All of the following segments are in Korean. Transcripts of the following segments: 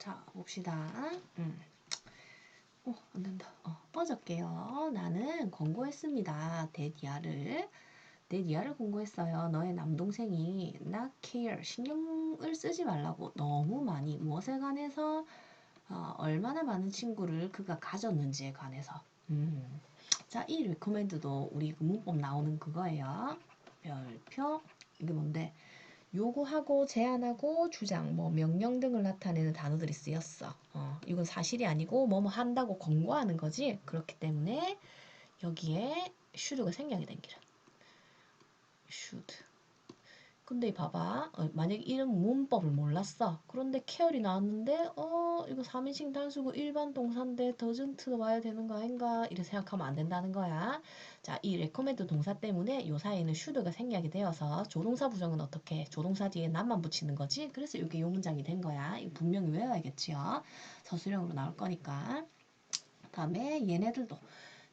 자, 봅시다. 음. 어, 안 된다. 어, 어저께요. 나는 권고했습니다. 데디아를. 데디아를 권고했어요. 너의 남동생이 not care, 신경을 쓰지 말라고 너무 많이 무엇에 관해서 어, 얼마나 많은 친구를 그가 가졌는지에 관해서. 음. 자, 이 레코멘드도 우리 그 문법 나오는 그거예요. 별표. 이게 뭔데? 요구하고 제안하고 주장, 뭐 명령 등을 나타내는 단어들이 쓰였어. 어, 이건 사실이 아니고 뭐뭐 한다고 권고하는 거지. 그렇기 때문에 여기에 should가 생략이 된 기라. should. 근데 봐봐. 어, 만약에 이런 문법을 몰랐어. 그런데 케어리 나왔는데 어 이거 3인칭 단수고 일반 동사인데 doesn't 와야 되는 거 아닌가 이렇게 생각하면 안 된다는 거야. 자, 이 recommend 동사 때문에 요 사이에는 should가 생략이 되어서 조동사 부정은 어떻게 조동사 뒤에 남만 붙이는 거지. 그래서 이게 요 문장이 된 거야. 이거 분명히 외워야겠지요. 서술형으로 나올 거니까. 그다음에 얘네들도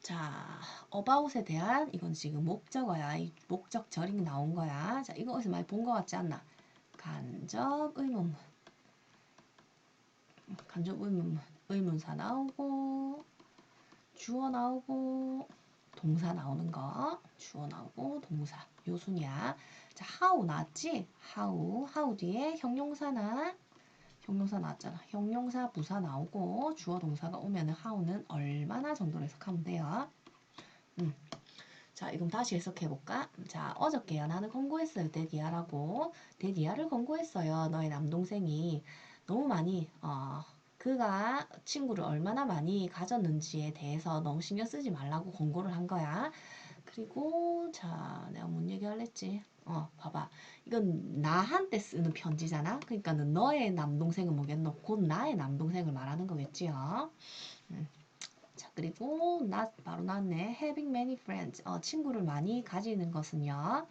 자, about에 대한 이건 지금 목적어야. 이 목적 절이 나온 거야. 자, 이거 어디서 많이 본 것 같지 않나? 간접 의문문. 간접 의문문. 의문사 나오고 주어 나오고 동사 나오는 거. 주어 나오고 동사. 요 순이야. 자, how 나왔지? how. how 뒤에 형용사나 형용사 나왔잖아. 형용사, 부사 나오고 주어 동사가 오면은 how는 얼마나 정도로 해석하면 돼요. 음. 자, 이건 다시 해석해 볼까? 자, 어저께야 나는 권고했어요. 데디아라고. 데디아를 권고했어요. 너의 남동생이 너무 많이 어 그가 친구를 얼마나 많이 가졌는지에 대해서 너무 신경 쓰지 말라고 권고를 한 거야. 그리고 자, 내가 뭔 얘기 할랬지? 어, 봐봐. 이건 나한테 쓰는 편지잖아. 그러니까 는 너의 남동생은 뭐겠노? 곧 나의 남동생을 말하는 거겠지요. 음. 자, 그리고 나 바로 나왔네. Having many friends. 어, 친구를 많이 가지는 것은요.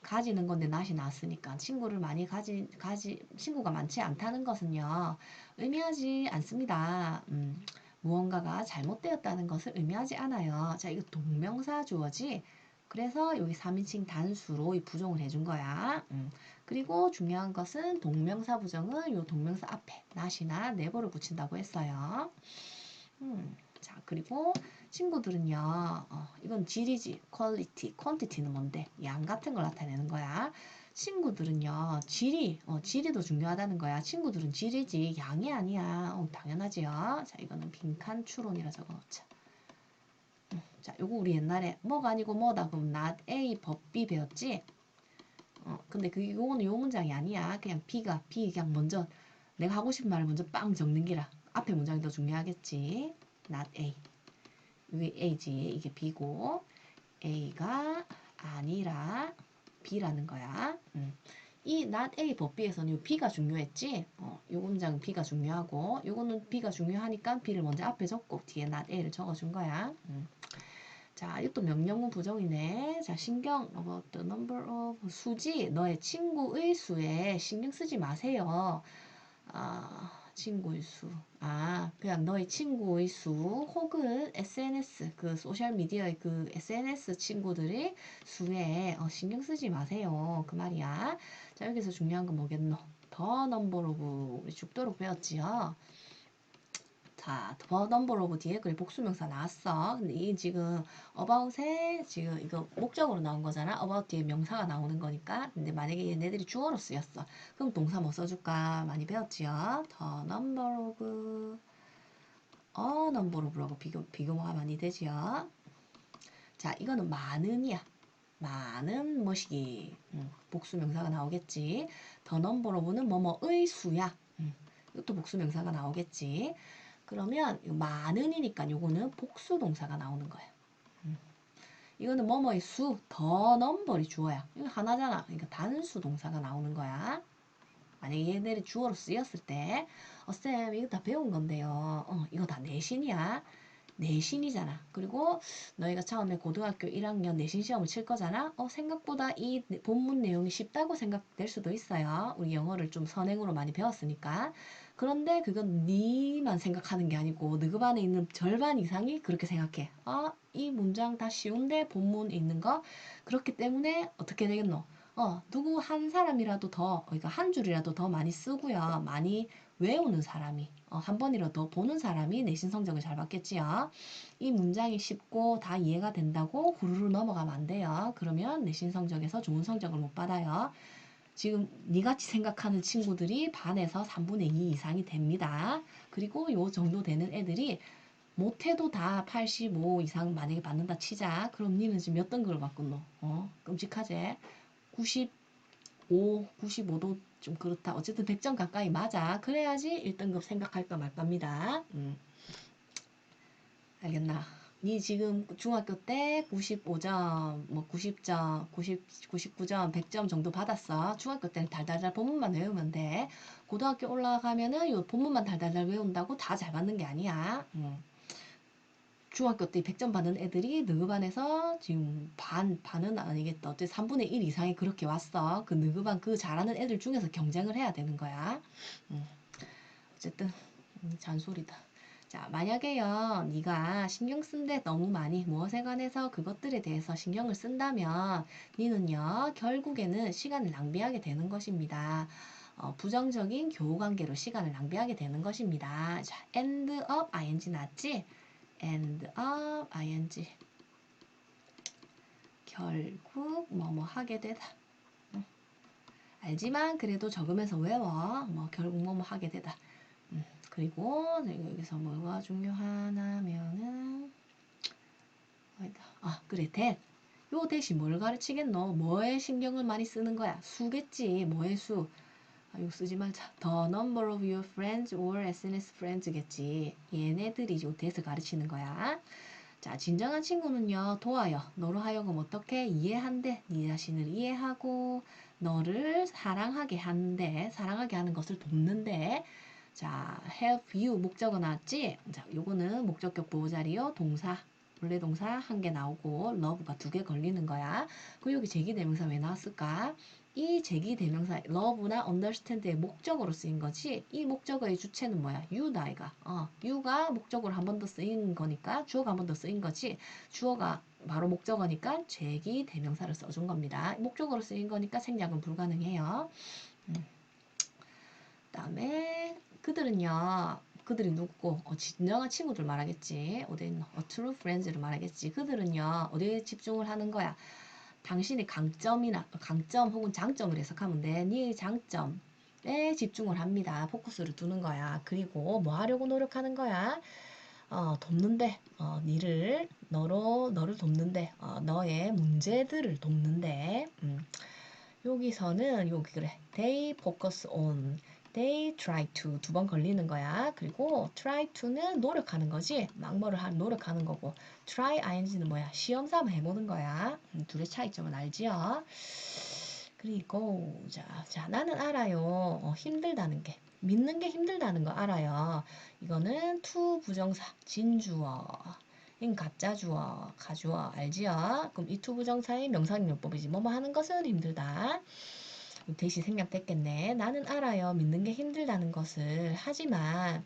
가지는 건데 낫이 나왔으니까 친구를 많이 가지 가지 친구가 많지 않다는 것은요. 의미하지 않습니다. 음. 무언가가 잘못되었다는 것을 의미하지 않아요. 자, 이거 동명사 주어지. 그래서 여기 3인칭 단수로 이 부정을 해준 거야. 음. 그리고 중요한 것은 동명사 부정은 요 동명사 앞에 not이나 never를 붙인다고 했어요. 음. 자, 그리고 친구들은요, 어, 이건 질이지, quality, quantity는 뭔데? 양 같은 걸 나타내는 거야. 친구들은요, 질이, 어, 질이 더 중요하다는 거야. 친구들은 질이지, 양이 아니야. 어, 당연하지요. 자, 이거는 빈칸 추론이라 적어 놓자. 자, 요거 우리 옛날에 뭐가 아니고 뭐다 그럼 not A 법 B 배웠지? 어, 근데 그 요거는 요 문장이 아니야. 그냥 B가 B 그냥 먼저 내가 하고 싶은 말을 먼저 빵 적는 기라. 앞에 문장이 더 중요하겠지. not A. A지. 이게 B고 A가 아니라 B라는 거야. 음. 이 not A 법 B에서는 요 B가 중요했지. 어, 요 문장은 B가 중요하고 요거는 B가 중요하니까 B를 먼저 앞에 적고 뒤에 not A를 적어준 거야. 음. 자, 이것도 명령문 부정이네. 자, 신경 about the number of 수지 너의 친구의 수에 신경 쓰지 마세요. 아, 친구의 수. 아, 그냥 너의 친구의 수 혹은 SNS 그 소셜 미디어의 그 SNS 친구들의 수에 어, 신경 쓰지 마세요. 그 말이야. 자, 여기서 중요한 건 뭐겠노? 더 넘버 오브 우리 죽도록 배웠지요. 자, 더 넘버 오브 뒤에 그 복수명사 나왔어. 근데 이게 지금 about에 지금 이거 목적으로 나온 거잖아. about 뒤에 명사가 나오는 거니까. 근데 만약에 얘네들이 주어로 쓰였어. 그럼 동사 뭐 써줄까? 많이 배웠지요. 더 넘버 오브 어 넘버 오브라고 비교, 비교가 많이 되지요. 자, 이거는 많은이야. 많은 뭐시기 음, 복수명사가 나오겠지. 더 넘버 오브는 뭐뭐의 수야. 음, 이것도 복수명사가 나오겠지. 그러면 많은이니까 요거는 복수 동사가 나오는 거예요. 음. 이거는 뭐뭐의 수, 더 넘버리 주어야. 이거 하나잖아. 그러니까 단수 동사가 나오는 거야. 만약에 얘네들이 주어로 쓰였을 때, 어, 쌤, 이거 다 배운 건데요. 어, 이거 다 내신이야. 내신이잖아. 그리고 너희가 처음에 고등학교 1학년 내신 시험을 칠 거잖아. 어, 생각보다 이 본문 내용이 쉽다고 생각될 수도 있어요. 우리 영어를 좀 선행으로 많이 배웠으니까. 그런데 그건 니만 생각하는 게 아니고 느급 안에 있는 절반 이상이 그렇게 생각해. 아, 이 문장 다 쉬운데 본문 있는 거? 그렇기 때문에 어떻게 되겠노? 어, 누구 한 사람이라도 더, 그러니까 한 줄이라도 더 많이 쓰고요. 많이 외우는 사람이, 어, 한 번이라도 보는 사람이 내신 성적을 잘 받겠지요. 이 문장이 쉽고 다 이해가 된다고 후루루 넘어가면 안 돼요. 그러면 내신 성적에서 좋은 성적을 못 받아요. 지금 니같이 생각하는 친구들이 반에서 3분의 2 이상이 됩니다. 그리고 요 정도 되는 애들이 못해도 다 85 이상 만약에 받는다 치자. 그럼 니는 지금 몇 등급을 받겠노? 어? 끔찍하지? 95, 95도 좀 그렇다. 어쨌든 100점 가까이 맞아. 그래야지 1등급 생각할까 말까입니다. 음. 알겠나? 니 지금 중학교 때 95점, 뭐 90점, 90, 99점, 100점 정도 받았어. 중학교 때는 달달달 본문만 외우면 돼. 고등학교 올라가면은 요 본문만 달달달 외운다고 다 잘 받는 게 아니야. 음. 중학교 때 100점 받는 애들이 느그반에서 지금 반, 반은 아니겠다. 어째 3분의 1 이상이 그렇게 왔어. 그 느그반 그 잘하는 애들 중에서 경쟁을 해야 되는 거야. 음. 어쨌든 음, 잔소리다. 자, 만약에요, 네가 신경 쓴데 너무 많이 무엇에 관해서 그것들에 대해서 신경을 쓴다면, 니는요, 결국에는 시간을 낭비하게 되는 것입니다. 어, 부정적인 교우 관계로 시간을 낭비하게 되는 것입니다. 자, end up ing 났지? end up ing 결국 뭐뭐 하게 되다. 응. 알지만 그래도 적으면서 외워. 뭐 결국 뭐뭐 하게 되다. 음, 그리고 여기서 뭐가 중요하냐면은. 아 그래 that. 요 대시 뭘 가르치겠노? 뭐에 신경을 많이 쓰는 거야? 수겠지. 뭐의 수? 아, 이거 쓰지 말자. The number of your friends or SNS friends겠지. 얘네들이 요 대에서 가르치는 거야. 자, 진정한 친구는요, 도와요. 너로 하여금 어떻게 이해한대. 네 자신을 이해하고, 너를 사랑하게 하는데, 사랑하게 하는 것을 돕는데, 자, help you 목적어 나왔지? 자, 요거는 목적격 보호자리요. 동사. 원래 동사 한 개 나오고 love가 두 개 걸리는 거야. 그 여기 제기대명사 왜 나왔을까? 이 제기대명사 love나 understand의 목적어로 쓰인 거지. 이 목적어의 주체는 뭐야? you다 아이가. 어, you가 목적어로 한 번 더 쓰인 거니까 주어가 한 번 더 쓰인 거지. 주어가 바로 목적어니까 제기대명사를 써준 겁니다. 목적어로 쓰인 거니까 생략은 불가능해요. 음. 그다음에 그들은요. 그들이 누구고 어, 진정한 친구들 말하겠지. 있노? 어, true friends를 말하겠지. 그들은요. 어디에 집중을 하는 거야? 당신의 강점이나 강점 혹은 장점을 해석하면 돼. 네 장점에 집중을 합니다. 포커스를 두는 거야. 그리고 뭐 하려고 노력하는 거야? 어, 돕는데, 어, 니를, 너로, 너를 돕는데, 어, 너의 문제들을 돕는데, 음. 여기서는, 여기 그래. They focus on. They try to 두 번 걸리는 거야. 그리고 try to는 노력하는 거지. 막뭐를 할 노력하는 거고 try ing는 뭐야? 시험 삼아 해보는 거야. 음, 둘의 차이점은 알지요? 그리고 자, 자 나는 알아요. 어, 힘들다는 게 믿는 게 힘들다는 거 알아요. 이거는 to 부정사 진주어. 인 가짜 주어, 가주어 알지요? 그럼 이 to 부정사의 명사용법이지. 뭐뭐 하는 것은 힘들다. 대시 생략됐겠네. 나는 알아요. 믿는 게 힘들다는 것을. 하지만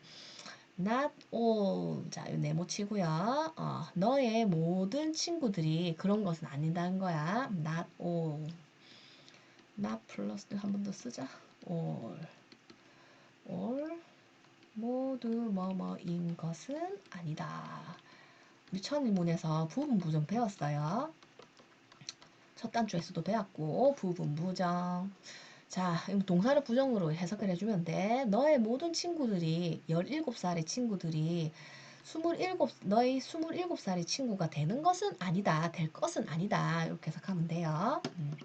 not all 자, 네모 치고요. 어, 너의 모든 친구들이 그런 것은 아니다는 거야. not all. not 플러스 한번 더 쓰자. all. all 모두 뭐뭐인 것은 아니다. 우리 천일문에서 부분 부정 배웠어요. 첫 단추에서도 배웠고 부분 부정. 자, 동사를 부정으로 해석을 해주면 돼. 너의 모든 친구들이 17살의 친구들이 27, 너의 27살의 친구가 되는 것은 아니다. 될 것은 아니다. 이렇게 해석하면 돼요. 음.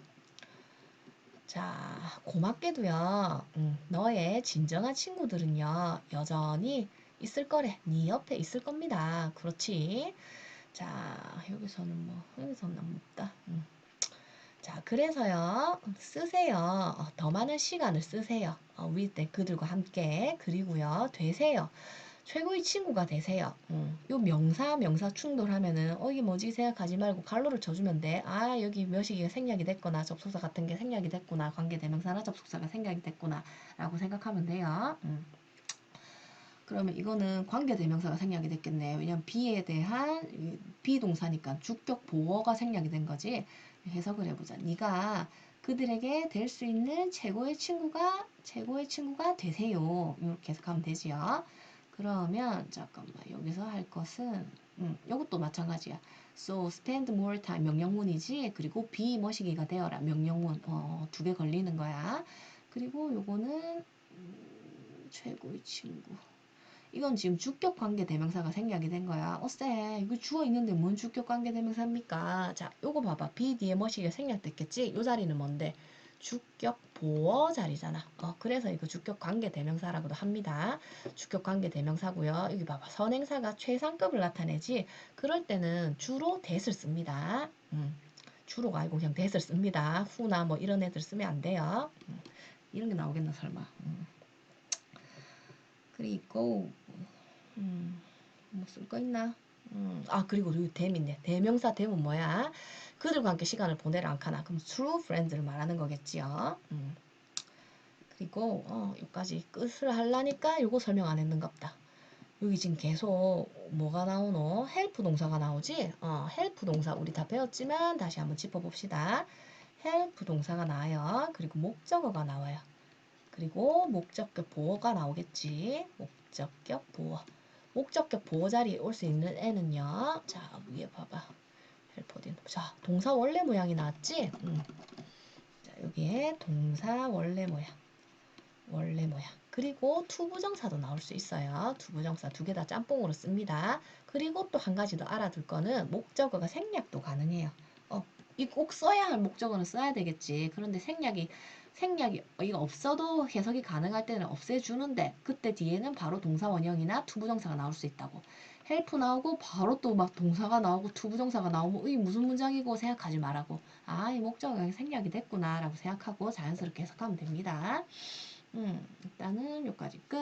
자, 고맙게도요. 음, 너의 진정한 친구들은요. 여전히 있을 거래. 네 옆에 있을 겁니다. 그렇지. 자, 여기서는 뭐, 여기서는 없다. 음. 자, 그래서요, 쓰세요. 어, 더 많은 시간을 쓰세요. 어, with 때 그들과 함께. 그리고요, 되세요. 최고의 친구가 되세요. 음, 요 명사, 명사 충돌하면은, 어, 이게 뭐지? 생각하지 말고 갈로를 쳐주면 돼. 아, 여기 몇이기가 생략이 됐거나, 접속사 같은 게 생략이 됐구나, 관계대명사나 접속사가 생략이 됐구나, 라고 생각하면 돼요. 음. 그러면 이거는 관계대명사가 생략이 됐겠네. 왜냐면 B에 대한 비동사니까 주격 보어가 생략이 된 거지. 해석을 해보자. 네가 그들에게 될 수 있는 최고의 친구가 최고의 친구가 되세요. 이렇게 해석하면 되지요. 그러면 잠깐만 여기서 할 것은 음, 이것도 마찬가지야. So spend more time 명령문이지. 그리고 be 머시기가 되어라 명령문 어, 두 개 걸리는 거야. 그리고 요거는 음, 최고의 친구. 이건 지금 주격 관계 대명사가 생략이 된 거야. 어쎄 이거 주어 있는데 뭔 주격 관계 대명사입니까? 자, 요거 봐봐. be 뒤에 머시기가 생략됐겠지? 요 자리는 뭔데? 주격 보어 자리잖아. 어, 그래서 이거 주격 관계 대명사라고도 합니다. 주격 관계 대명사고요. 여기 봐봐. 선행사가 최상급을 나타내지. 그럴 때는 주로 that을 씁니다. 음, 주로가 아니고 그냥 that을 씁니다. 후나 뭐 이런 애들 쓰면 안 돼요. 음, 이런 게 나오겠나 설마. 음. 그리고 음, 뭐쓸 거 있나? 음, 아 그리고 요 댐인데 대명사 댐은 뭐야? 그들과 함께 시간을 보내라 않카나 그럼 true friends를 말하는 거겠지요. 음. 그리고 어, 여기까지 끝을 하려니까 요거 설명 안 했는갑다. 여기 지금 계속 뭐가 나오노? 헬프 동사가 나오지? 어, 헬프 동사 우리 다 배웠지만 다시 한번 짚어봅시다. 헬프 동사가 나와요. 그리고 목적어가 나와요. 그리고 목적격 보어가 나오겠지. 목적격 보어. 목적격 보어 자리에 올 수 있는 애는요. 자, 위에 봐봐. 헬퍼딘. 자, 동사 원래 모양이 나왔지? 음. 자, 여기에 동사 원래 모양. 원래 모양. 그리고 투부정사도 나올 수 있어요. 투부정사 두 개 다 짬뽕으로 씁니다. 그리고 또 한 가지 더 알아둘 거는 목적어가 생략도 가능해요. 어, 이 꼭 써야 할 목적어는 써야 되겠지. 그런데 생략이 생략이 이거 없어도 해석이 가능할 때는 없애주는데 그때 뒤에는 바로 동사 원형이나 투부정사가 나올 수 있다고. 헬프 나오고 바로 또 막 동사가 나오고 투부정사가 나오면 이 무슨 문장이고 생각하지 말라고. 아, 이 목적어가 생략이 됐구나 라고 생각하고 자연스럽게 해석하면 됩니다. 음, 일단은 여기까지 끝.